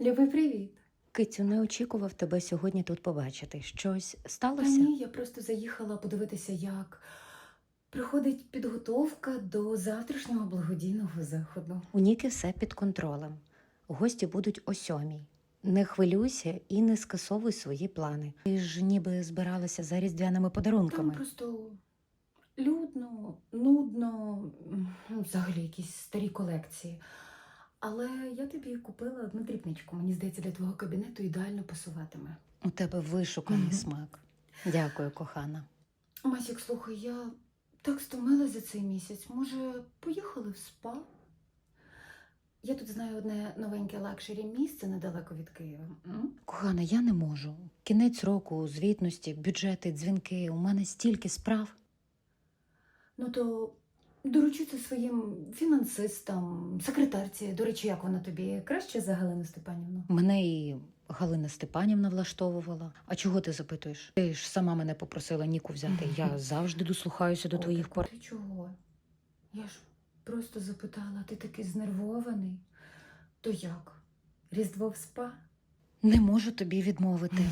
Любий привіт. Китю, не очікував тебе сьогодні тут побачити. Щось Та сталося? ні, я просто заїхала подивитися, як проходить підготовка до завтрашнього благодійного заходу. У Ніки все під контролем. Гості будуть о сьомій. Не хвилюйся і не скасовуй свої плани. Ти ж ніби збиралася за різдвяними Там подарунками. просто людно, нудно, ну, взагалі якісь старі колекції. Але я тобі купила одну дрібничку. Мені здається, для твого кабінету ідеально пасуватиме. У тебе вишуканий смак. Дякую, кохана. Масік, слухай, я так стомилась за цей місяць. Може, поїхали в спа? Я тут знаю одне новеньке лакшері місце недалеко від Києва. М? Кохана, я не можу. Кінець року, звітності, бюджети, дзвінки. У мене стільки справ. Ну то доручу це своїм фінансистам, секретарці. До речі, як вона тобі краще за Галину Степанівну? Мене і Галина Степанівна влаштовувала. А чого ти запитуєш? Ти ж сама мене попросила Ніку взяти. Я завжди дослухаюся до твоїх пор. Ти чого? Я ж просто запитала, ти такий знервований. То як? Різдво в спа? Не можу тобі відмовити.